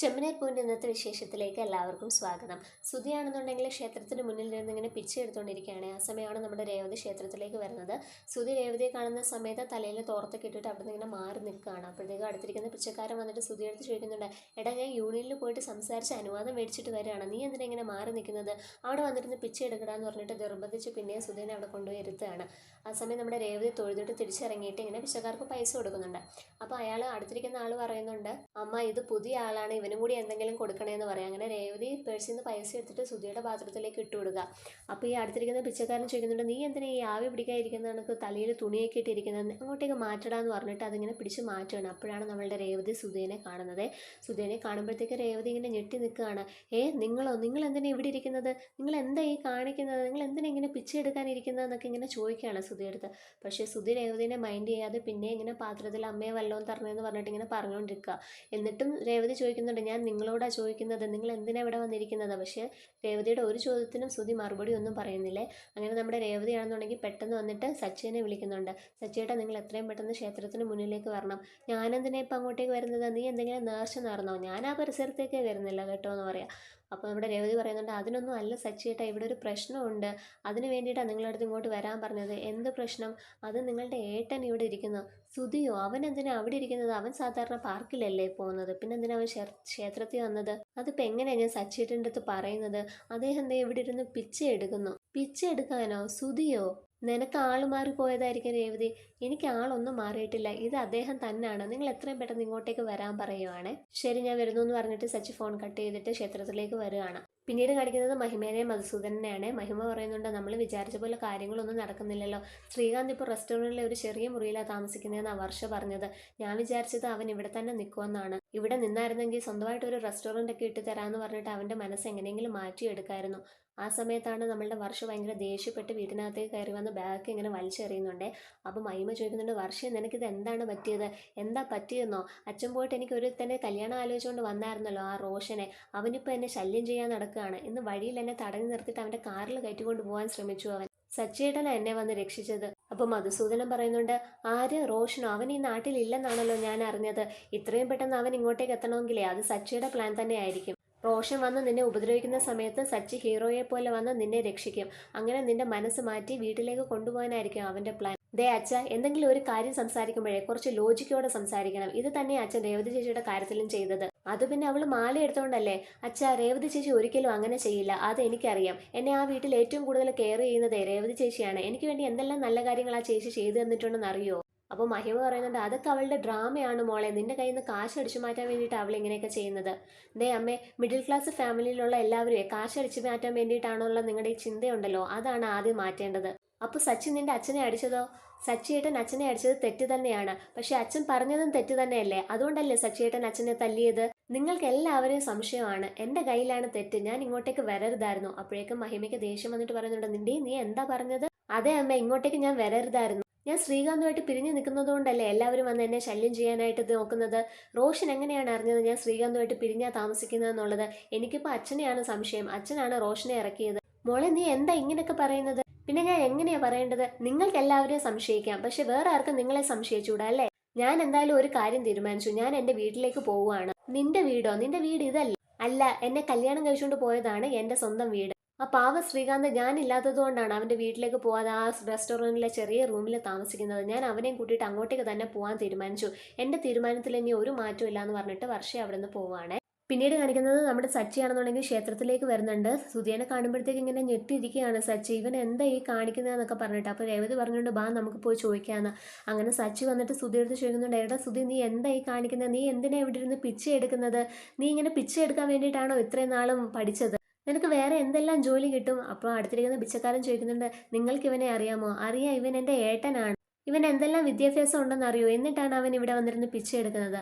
ചെമ്മനീർ പൂവിന്റെ ഇന്നത്തെ വിശേഷത്തിലേക്ക് എല്ലാവർക്കും സ്വാഗതം. സുതിയാണെന്നുണ്ടെങ്കിൽ ക്ഷേത്രത്തിന് മുന്നിൽ നിന്ന് ഇങ്ങനെ പിച്ചെടുത്തുകൊണ്ടിരിക്കുകയാണ് ആ സമയമാണ് നമ്മുടെ രേവതി ക്ഷേത്രത്തിലേക്ക് വരുന്നത്. സുതി രേവതിയെ കാണുന്ന സമയത്ത് തലയിൽ തോർത്തൊക്കെ ഇട്ടിട്ട് അവിടെ ഇങ്ങനെ മാറി നിൽക്കുകയാണ്. അപ്പോഴത്തേക്ക് അടുത്തിരിക്കുന്ന പിച്ചക്കാരൻ വന്നിട്ട് സുതി എടുത്ത് ചോദിക്കുന്നുണ്ട് എടാ ഞാൻ യൂണിയനിൽ പോയിട്ട് സംസാരിച്ച് അനുവാദം മേടിച്ചിട്ട് വരികയാണ്. നീ എന്തിനാ ഇങ്ങനെ മാറി നിൽക്കുന്നത്? അവിടെ വന്നിരുന്ന് പിച്ച എടുക്കടാന്ന് പറഞ്ഞിട്ട് നിർബന്ധിച്ച് പിന്നെയും സുധീനെ അവിടെ കൊണ്ടുപോയി ഇരുത്തുകയാണ്. ആ സമയം നമ്മുടെ രേവതി തൊഴുതിട്ട് തിരിച്ചിറങ്ങിയിട്ട് ഇങ്ങനെ പിച്ചക്കാർക്ക് പൈസ കൊടുക്കുന്നുണ്ട്. അപ്പോൾ അയാൾ അടുത്തിരിക്കുന്ന ആൾ പറയുന്നുണ്ട് അമ്മ ഇത് പുതിയ ആളാണ്. ഇവനും കൂടി എന്തെങ്കിലും കൊടുക്കണേന്ന് പറയാം. അങ്ങനെ രേവതി പേഴ്സിൽ നിന്ന് പൈസ എടുത്തിട്ട് സുധിയുടെ പാത്രത്തിലേക്ക് ഇട്ട് കൊടുക്കുക അപ്പോൾ ഈ അടുത്തിരിക്കുന്ന പിച്ചക്കാരൻ ചോദിക്കുന്നുണ്ട് നീ എന്തിനാ ഈ ആവി പിടിക്കാതിരിക്കുന്ന? കണക്ക് തലയിൽ തുണിയൊക്കെ ഇട്ടിരിക്കുന്നത്. അങ്ങോട്ടേക്ക് മാറ്റടാന്ന് പറഞ്ഞിട്ട് അതിങ്ങനെ പിടിച്ച് മാറ്റുകയാണ് അപ്പോഴാണ് നമ്മളുടെ രേവതി സുധീനെ കാണുന്നത്. സുധീനെ കാണുമ്പോഴത്തേക്ക് രേവതി ഇങ്ങനെ ഞെട്ടി നിൽക്കുകയാണ്. ഏ നിങ്ങളോ? നിങ്ങൾ എന്തിനാ ഇവിടെ ഇരിക്കുന്നത്? നിങ്ങൾ എന്താ ഈ കാണിക്കുന്നത്? നിങ്ങൾ എന്തിനാ ഇങ്ങനെ പിച്ചെടുക്കാനിരിക്കുന്നത് എന്നൊക്കെ ഇങ്ങനെ ചോദിക്കുകയാണ് സുധിയെടുത്ത് പക്ഷേ സുധി രേവതിനെ മൈൻഡ് ചെയ്യാതെ പിന്നെ ഇങ്ങനെ പാത്രത്തിൽ അമ്മയെ വല്ലതും തരണമെന്ന് പറഞ്ഞിട്ട് ഇങ്ങനെ പറഞ്ഞുകൊണ്ടിരിക്കുക എന്നിട്ടും രേവതി ചോദിക്കുന്നുണ്ട് ഞാൻ നിങ്ങളോടാ ചോദിക്കുന്നത് നിങ്ങൾ എന്തിനാ ഇവിടെ വന്നിരിക്കുന്നത്? പക്ഷേ രേവതിയുടെ ഒരു ചോദ്യത്തിനും സ്തുതി മറുപടി ഒന്നും പറയുന്നില്ലേ? അങ്ങനെ നമ്മുടെ രേവതിയാണെന്നുണ്ടെങ്കിൽ പെട്ടെന്ന് വന്നിട്ട് സച്ചിനെ വിളിക്കുന്നുണ്ട്. സച്ചിയേട്ടാ നിങ്ങൾ എത്രയും പെട്ടെന്ന് ക്ഷേത്രത്തിന് മുന്നിലേക്ക് വരണം. ഞാനെന്തിനാ ഇപ്പം അങ്ങോട്ടേക്ക് വരുന്നത്? നീ എന്തെങ്കിലും നേർച്ച നേർന്നോ ഞാൻ ആ പരിസരത്തേക്കേ വരുന്നില്ല കേട്ടോ എന്ന് പറയാം. അപ്പോൾ ഇവിടെ രേവതി പറയുന്നുണ്ട് അതിനൊന്നും അല്ല സച്ചിയേട്ടാ ഇവിടെ ഒരു പ്രശ്നമുണ്ട്. അതിന് വേണ്ടിയിട്ടാണ് നിങ്ങളടുത്ത് ഇങ്ങോട്ട് വരാൻ പറഞ്ഞത്. എന്ത് പ്രശ്നം? അത് നിങ്ങളുടെ ഏട്ടൻ ഇവിടെ ഇരിക്കുന്നു. സുധിയോ അവൻ എന്തിനാ അവിടെ ഇരിക്കുന്നത്? അവൻ സാധാരണ പാർക്കിലല്ലേ പോകുന്നത്. പിന്നെ എന്തിനാ അവൻ ക്ഷേ- ക്ഷേത്രത്തിൽ വന്നത്? അതിപ്പോൾ എങ്ങനെയാണ് ഞാൻ സച്ചിയേട്ടന്റെ അടുത്ത് പറയുന്നത്? അദ്ദേഹം എന്താ ഇവിടെ ഇരുന്ന് പിച്ച എടുക്കുന്നു പിച്ച എടുക്കാനോ സുധിയോ നിനക്ക് ആൾ മാറി പോയതായിരിക്കും രേവതി. എനിക്ക് ആളൊന്നും മാറിയിട്ടില്ല. ഇത് അദ്ദേഹം തന്നെയാണ് നിങ്ങൾ എത്രയും പെട്ടെന്ന് ഇങ്ങോട്ടേക്ക് വരാൻ പറയുവാണേ. ശരി ഞാൻ വരുന്നു എന്ന് പറഞ്ഞിട്ട് സച്ചി ഫോൺ കട്ട് ചെയ്തിട്ട് ക്ഷേത്രത്തിലേക്ക് വരികയാണ് പിന്നീട് കാണിക്കുന്നത് മഹിമേനെയും മധുസൂദനെയാണ് മഹിമ പറയുന്നുണ്ട് നമ്മൾ വിചാരിച്ച പോലെ കാര്യങ്ങളൊന്നും നടക്കുന്നില്ലല്ലോ. ശ്രീകാന്ത് ഇപ്പോൾ റെസ്റ്റോറന്റിലെ ഒരു ചെറിയ മുറിയിലാണ് താമസിക്കുന്നതെന്നാണ് വർഷ പറഞ്ഞത്. ഞാൻ വിചാരിച്ചത് അവൻ ഇവിടെ തന്നെ നിൽക്കുമെന്നാണ് ഇവിടെ നിന്നായിരുന്നെങ്കിൽ സ്വന്തമായിട്ട് ഒരു റെസ്റ്റോറന്റ് ഒക്കെ ഇട്ട് തരാമെന്ന് പറഞ്ഞിട്ട് അവന്റെ മനസ്സ് എങ്ങനെയെങ്കിലും മാറ്റിയെടുക്കായിരുന്നു. ആ സമയത്താണ് നമ്മളുടെ വർഷ ഭയങ്കര ദേഷ്യപ്പെട്ട് വീട്ടിനകത്തേക്ക് കയറി വന്ന് ബാക്ക് ഇങ്ങനെ വലിച്ചെറിയുന്നുണ്ട്. അപ്പോൾ മൈമ ചോദിക്കുന്നുണ്ട് വർഷ നിനക്കിത് എന്താണ് പറ്റിയത്? എന്താ പറ്റിയെന്നോ? അച്ഛൻ പോയിട്ട് എനിക്ക് ഒരു തന്നെ കല്യാണം ആലോചിച്ചുകൊണ്ട് വന്നായിരുന്നല്ലോ ആ റോഷനെ. അവനിപ്പോൾ എന്നെ ശല്യം ചെയ്യാൻ നടക്കുകയാണ്. ഇന്ന് വഴിയിൽ എന്നെ തടഞ്ഞു നിർത്തിയിട്ട് അവന്റെ കാറിൽ കയറ്റിക്കൊണ്ട് പോകാൻ ശ്രമിച്ചു അവൻ. സച്ചേട്ടനാണ് എന്നെ വന്ന് രക്ഷിച്ചത്. അപ്പോൾ മധുസൂദനൻ പറയുന്നുണ്ട് ആര്? റോഷനോ? അവൻ ഈ നാട്ടിൽ ഇല്ലെന്നാണല്ലോ ഞാൻ അറിഞ്ഞത്. ഇത്രയും പെട്ടെന്ന് അവൻ ഇങ്ങോട്ടേക്ക് എത്തണമെങ്കിലേ അത് സച്ചിയുടെ പ്ലാൻ തന്നെ ആയിരിക്കും റോഷൻ വന്ന് നിന്നെ ഉപദ്രവിക്കുന്ന സമയത്ത് സച്ചി ഹീറോയെ പോലെ വന്ന് നിന്നെ രക്ഷിക്കും. അങ്ങനെ നിന്റെ മനസ്സ് മാറ്റി വീട്ടിലേക്ക് കൊണ്ടുപോകാനായിരിക്കും അവന്റെ പ്ലാൻ. ദേ അച്ഛ എന്തെങ്കിലും ഒരു കാര്യം സംസാരിക്കുമ്പോഴേ കുറച്ച് ലോജിക്കോടെ സംസാരിക്കണം. ഇത് തന്നെ അച്ഛൻ രേവതി ചേച്ചിയുടെ കാര്യത്തിലും ചെയ്തത്. അത് പിന്നെ അവൾ മാല എടുത്തോണ്ടല്ലേ? അച്ഛ രേവതി ചേച്ചി ഒരിക്കലും അങ്ങനെ ചെയ്യില്ല. അത് എനിക്കറിയാം. എന്നെ ആ വീട്ടിൽ ഏറ്റവും കൂടുതൽ കെയർ ചെയ്യുന്നത് രേവതി ചേച്ചിയാണ്. എനിക്ക് വേണ്ടി എന്തെല്ലാം നല്ല കാര്യങ്ങൾ ആ ചേച്ചി ചെയ്തു തന്നിട്ടുണ്ടെന്ന് അറിയോ? അപ്പോൾ മഹിമ പറയുന്നുണ്ട് അതൊക്കെ അവളുടെ ഡ്രാമയാണ് മോളെ. നിന്റെ കയ്യിൽ നിന്ന് കാശ് അടിച്ചു മാറ്റാൻ വേണ്ടിയിട്ട് അവൾ ഇങ്ങനെയൊക്കെ ചെയ്യുന്നത്. ദേ അമ്മേ മിഡിൽ ക്ലാസ് ഫാമിലിയിലുള്ള എല്ലാവരും കാശ് അടിച്ചു മാറ്റാൻ വേണ്ടിയിട്ടാണുള്ള നിങ്ങളുടെ ഈ ചിന്തയുണ്ടല്ലോ. അതാണ് ആദ്യം മാറ്റേണ്ടത്. അപ്പോൾ സച്ചിൻ നിന്റെ അച്ഛനെ അടിച്ചതോ? സച്ചിയേട്ടൻ അച്ഛനെ അടിച്ചത് തെറ്റ് തന്നെയാണ്. പക്ഷെ അച്ഛൻ പറഞ്ഞതും തെറ്റ് തന്നെയല്ലേ? അതുകൊണ്ടല്ലേ സച്ചിയേട്ടൻ അച്ഛനെ തല്ലിയത്? നിങ്ങൾക്ക് എല്ലാവരെയും സംശയമാണ്. എന്റെ കയ്യിലാണ് തെറ്റ്. ഞാൻ ഇങ്ങോട്ടേക്ക് വരരുതായിരുന്നു. അപ്പോഴേക്കും മഹിമയ്ക്ക് ദേഷ്യം വന്നിട്ട് പറയുന്നുണ്ട് നിന്റെ നീ എന്താ പറഞ്ഞത്? അതെ അമ്മ ഇങ്ങോട്ടേക്ക് ഞാൻ വരരുതായിരുന്നു. ഞാൻ ശ്രീകാന്തുമായിട്ട് പിരിഞ്ഞു നിൽക്കുന്നതുകൊണ്ടല്ലേ എല്ലാവരും വന്ന് എന്നെ ശല്യം ചെയ്യാനായിട്ട് നോക്കുന്നത്? റോഷൻ എങ്ങനെയാണ് അറിഞ്ഞത് ഞാൻ ശ്രീകാന്തുമായിട്ട് പിരിഞ്ഞാ താമസിക്കുന്നതെന്നുള്ളത്? എനിക്കിപ്പോൾ അച്ഛനെയാണ് സംശയം. അച്ഛനാണ് റോഷനെ ഇറക്കിയത്. മോളെ നീ എന്താ ഇങ്ങനെയൊക്കെ പറയുന്നത്? പിന്നെ ഞാൻ എങ്ങനെയാ പറയേണ്ടത്? നിങ്ങൾക്ക് എല്ലാവരെയും സംശയിക്കാം. പക്ഷെ വേറെ ആർക്കും നിങ്ങളെ സംശയിച്ചൂടാ അല്ലേ? ഞാൻ എന്തായാലും ഒരു കാര്യം തീരുമാനിച്ചു. ഞാൻ എന്റെ വീട്ടിലേക്ക് പോവുകയാണ്. നിന്റെ വീടോ? നിന്റെ വീട് ഇതല്ല. അല്ല എന്നെ കല്യാണം കഴിച്ചുകൊണ്ട് പോയതാണ് എന്റെ സ്വന്തം വീട്. ആ പാവ ശ്രീകാന്ത് ഞാനില്ലാത്തത് കൊണ്ടാണ് അവന്റെ വീട്ടിലേക്ക് പോകാതെ ആ റെസ്റ്റോറന്റിലെ ചെറിയ റൂമിൽ താമസിക്കുന്നത്. ഞാൻ അവനെയും കൂട്ടിയിട്ട് അങ്ങോട്ടേക്ക് തന്നെ പോകാൻ തീരുമാനിച്ചു. എന്റെ തീരുമാനത്തിൽ ഇനി ഒരു മാറ്റവും ഇല്ല എന്ന് പറഞ്ഞിട്ട് വർഷ അവിടെ നിന്ന് പോവുകയാണ് പിന്നീട് കാണിക്കുന്നത് നമ്മുടെ സച്ചിയാണെന്നുണ്ടെങ്കിൽ ക്ഷേത്രത്തിലേക്ക് വരുന്നുണ്ട്. സുധിയനെ കാണുമ്പോഴത്തേക്ക് ഇങ്ങനെ ഞെട്ടിയിരിക്കുകയാണ്. സച്ചി ഇവൻ എന്താ ഈ കാണിക്കുന്നതെന്നൊക്കെ പറഞ്ഞിട്ട്. അപ്പോൾ രേവതി പറഞ്ഞുകൊണ്ട് ബാ നമുക്ക് പോയി ചോദിക്കാമെന്ന് അങ്ങനെ സച്ചി വന്നിട്ട് സുധിയെടുത്ത് ചോദിക്കുന്നുണ്ട് എടാ സുധി നീ എന്താ ഈ കാണിക്കുന്നത് നീ എന്തിനാണ് ഇവിടെ ഇരുന്ന് പിച്ചയെടുക്കുന്നത്? നീ ഇങ്ങനെ പിച്ച എടുക്കാൻ വേണ്ടിയിട്ടാണോ ഇത്രയും നാളും പഠിച്ചത്? നിനക്ക് വേറെ എന്തെല്ലാം ജോലി കിട്ടും? അപ്പോൾ അടുത്തിരിക്കുന്ന പിച്ചക്കാരൻ ചോദിക്കുന്നുണ്ട് നിങ്ങൾക്ക് ഇവനെ അറിയാമോ? അറിയാം ഇവൻ എന്റെ ഏട്ടനാണ്. ഇവൻ എന്തെല്ലാം വിദ്യാഭ്യാസം ഉണ്ടെന്ന് അറിയോ? എന്നിട്ടാണ് അവൻ ഇവിടെ വന്നിരുന്ന് പിച്ച എടുക്കുന്നത്.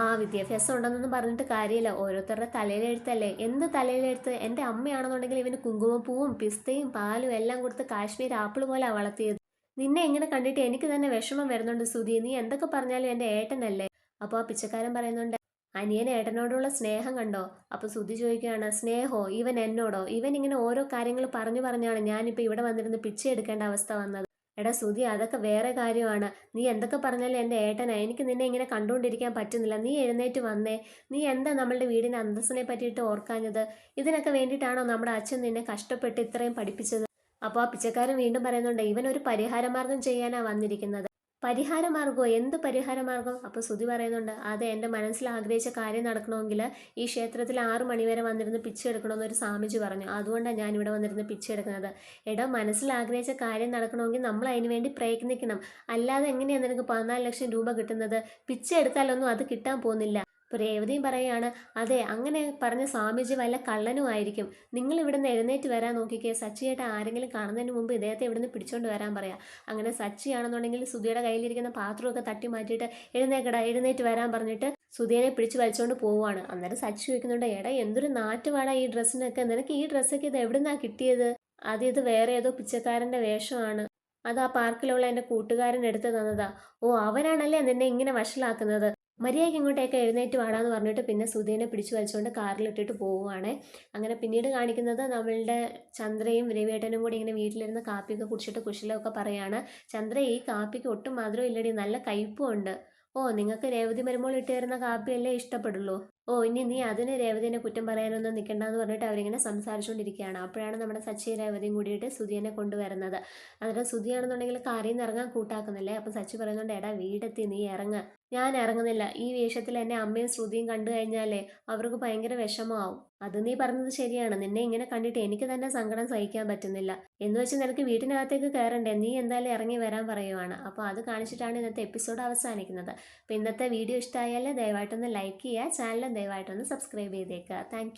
ആ വിദ്യാഭ്യാസം ഉണ്ടെന്നൊന്നും പറഞ്ഞിട്ട് കാര്യമില്ല. ഓരോരുത്തരുടെ തലയിലെഴുത്തല്ലേ? എന്ത് തലയിലെഴുത്ത്? എന്റെ അമ്മയാണെന്നുണ്ടെങ്കിൽ ഇവന് കുങ്കുമപ്പൂവും പിസ്തയും പാലും എല്ലാം കൊടുത്ത് കാശ്മീർ ആപ്പിൾ പോലെ വളർത്തിയത്. നിന്നെ ഇങ്ങനെ കണ്ടിട്ട് എനിക്ക് തന്നെ വിഷമം വരുന്നുണ്ട് സുധി. നീ എന്തൊക്കെ പറഞ്ഞാലും എന്റെ ഏട്ടനല്ലേ? അപ്പോൾ ആ പിച്ചക്കാരൻ പറയുന്നുണ്ട് അനിയൻ ഏട്ടനോടുള്ള സ്നേഹം കണ്ടോ? അപ്പോൾ സുധി ചോദിക്കുകയാണ് സ്നേഹോ ഇവൻ എന്നോടോ? ഇവൻ ഇങ്ങനെ ഓരോ കാര്യങ്ങൾ പറഞ്ഞു പറഞ്ഞാണ് ഞാനിപ്പോൾ ഇവിടെ വന്നിരുന്ന് പിച്ച എടുക്കേണ്ട അവസ്ഥ വന്നത്. എടാ സുധി അതൊക്കെ വേറെ കാര്യമാണ്. നീ എന്തൊക്കെ പറഞ്ഞാലും എന്റെ ഏട്ടനാ. എനിക്ക് നിന്നെ ഇങ്ങനെ കണ്ടുകൊണ്ടിരിക്കാൻ പറ്റുന്നില്ല. നീ എഴുന്നേറ്റ് വന്നേ. നീ എന്താ നമ്മളുടെ വീടിന്റെ അന്തസ്സിനെ പറ്റിയിട്ട് ഓർക്കാഞ്ഞത്? ഇതിനൊക്കെ വേണ്ടിയിട്ടാണോ നമ്മുടെ അച്ഛൻ നിന്നെ കഷ്ടപ്പെട്ട് ഇത്രയും പഠിപ്പിച്ചത്? അപ്പോൾ ആ പിച്ചക്കാരൻ വീണ്ടും പറയുന്നുണ്ട് ഇവൻ ഒരു പരിഹാരമാർഗം ചെയ്യാനാണ് വന്നിരിക്കുന്നത്. പരിഹാരമാർഗമോ എന്ത് പരിഹാരമാർഗം അപ്പോൾ ശ്രുതി പറയുന്നുണ്ട് അത് എന്റെ മനസ്സിൽ ആഗ്രഹിച്ച കാര്യം നടക്കണമെങ്കിൽ ഈ ക്ഷേത്രത്തിൽ ആറു മണിവരെ വന്നിരുന്ന് പിച്ചെടുക്കണമെന്ന് ഒരു സ്വാമിജി പറഞ്ഞു. അതുകൊണ്ടാണ് ഞാൻ ഇവിടെ വന്നിരുന്ന് പിച്ചെടുക്കുന്നത് എടാ മനസ്സിൽ ആഗ്രഹിച്ച കാര്യം നടക്കണമെങ്കിൽ നമ്മൾ അതിന് വേണ്ടി പ്രയത്നിക്കണം. അല്ലാതെ എങ്ങനെയാണ് നിനക്ക് പതിനാല് ലക്ഷം രൂപ കിട്ടുന്നത്? പിച്ചെടുത്താലൊന്നും അത് കിട്ടാൻ പോകുന്നില്ല. ഇപ്പോൾ രേവതിയും പറയുകയാണ് അതെ അങ്ങനെ പറഞ്ഞ സ്വാമിജി വല്ല കള്ളനുമായിരിക്കും നിങ്ങൾ ഇവിടുന്ന് എഴുന്നേറ്റ് വരാൻ നോക്കിക്കേ. സച്ചിയായിട്ട് ആരെങ്കിലും കാണുന്നതിന് മുമ്പ് ഇദ്ദേഹത്തെ ഇവിടുന്ന് പിടിച്ചോണ്ട് വരാൻ പറയാം. അങ്ങനെ സച്ചിയാണെന്നുണ്ടെങ്കിൽ സുധിയുടെ കയ്യിലിരിക്കുന്ന പാത്രമൊക്കെ തട്ടി മാറ്റിയിട്ട് എഴുന്നേക്കടാ എഴുന്നേറ്റ് വരാൻ പറഞ്ഞിട്ട് സുധിയനെ പിടിച്ച് വലിച്ചുകൊണ്ട് പോവുകയാണ് അന്നേരം സച്ചി ചോദിക്കുന്നുണ്ട് എടാ എന്തൊരു നാട്ടുവാടാ ഈ ഡ്രസ്സിനൊക്കെ? നിനക്ക് ഈ ഡ്രസ്സൊക്കെ ഇത് എവിടുന്നാ കിട്ടിയത്? അത് ഇത് വേറെ ഏതോ പിച്ചക്കാരന്റെ വേഷമാണ്. അത് ആ പാർക്കിലുള്ള എന്റെ കൂട്ടുകാരൻ എടുത്തു തന്നതാ. ഓ അവനാണല്ലേ നിന്നെ ഇങ്ങനെ വഷളാക്കുന്നത്? മര്യാദയ്ക്ക് ഇങ്ങോട്ടേക്ക് എഴുന്നേറ്റ് വാടാന്ന് പറഞ്ഞിട്ട് പിന്നെ സുധീനെ പിടിച്ചു വലിച്ചുകൊണ്ട് കാറിലിട്ടിട്ട് പോവുകയാണ് അങ്ങനെ പിന്നീട് കാണിക്കുന്നത് നമ്മളുടെ ചന്ദ്രയും രവിയേട്ടനും കൂടി ഇങ്ങനെ വീട്ടിലിരുന്ന് കാപ്പിയൊക്കെ കുടിച്ചിട്ട് കുശലമൊക്കെ പറയാണ് ചന്ദ്ര ഈ കാപ്പിക്ക് ഒട്ടും മധുരം ഇല്ലടി നല്ല കയ്പുണ്ട് ഓ നിങ്ങൾക്ക് രേവതി മരുമോൾ ഇട്ട് തരുന്ന കാപ്പിയല്ലേ ഇഷ്ടപ്പെടുള്ളൂ? ഓ ഇനി നീ അതിന് രേവതിനെ കുറ്റം പറയാനൊന്നും നിൽക്കണ്ടെന്ന് പറഞ്ഞിട്ട് അവരിങ്ങനെ സംസാരിച്ചുകൊണ്ടിരിക്കുകയാണ് അപ്പോഴാണ് നമ്മുടെ സച്ചി രേവതിയും കൂടിയിട്ട് സുധിയനെ കൊണ്ടുവരുന്നത്. അന്നേരം സുധിയാണെന്നുണ്ടെങ്കിൽ കാര്യം ഇറങ്ങാൻ കൂട്ടാക്കുന്നില്ലേ? അപ്പം സച്ചി പറയുന്നുണ്ട് എടാ വീടെത്തി നീ ഇറങ്ങ. ഞാൻ ഇറങ്ങുന്നില്ല. ഈ വേഷത്തിൽ എന്നെ അമ്മയും ശ്രുതിയും കണ്ടു കഴിഞ്ഞാലേ അവർക്ക് ഭയങ്കര വിഷമമാവും. അത് നീ പറഞ്ഞത് ശരിയാണ്. നിന്നെ ഇങ്ങനെ കണ്ടിട്ട് എനിക്ക് തന്നെ സങ്കടം സഹിക്കാൻ പറ്റുന്നില്ല. എന്ന് വെച്ച് നിനക്ക് വീട്ടിനകത്തേക്ക് കയറണ്ടേ? നീ എന്തായാലും ഇറങ്ങി വരാൻ പറയുവാണ്. അപ്പോൾ അത് കാണിച്ചിട്ടാണ് ഇന്നത്തെ എപ്പിസോഡ് അവസാനിക്കുന്നത്. അപ്പോൾ ഇന്നത്തെ വീഡിയോ ഇഷ്ടമായാൽ ദയവായിട്ടൊന്ന് ലൈക്ക് ചെയ്യുക ചാനലും ദയവായിട്ടൊന്ന് സബ്സ്ക്രൈബ് ചെയ്തേക്കുക. താങ്ക്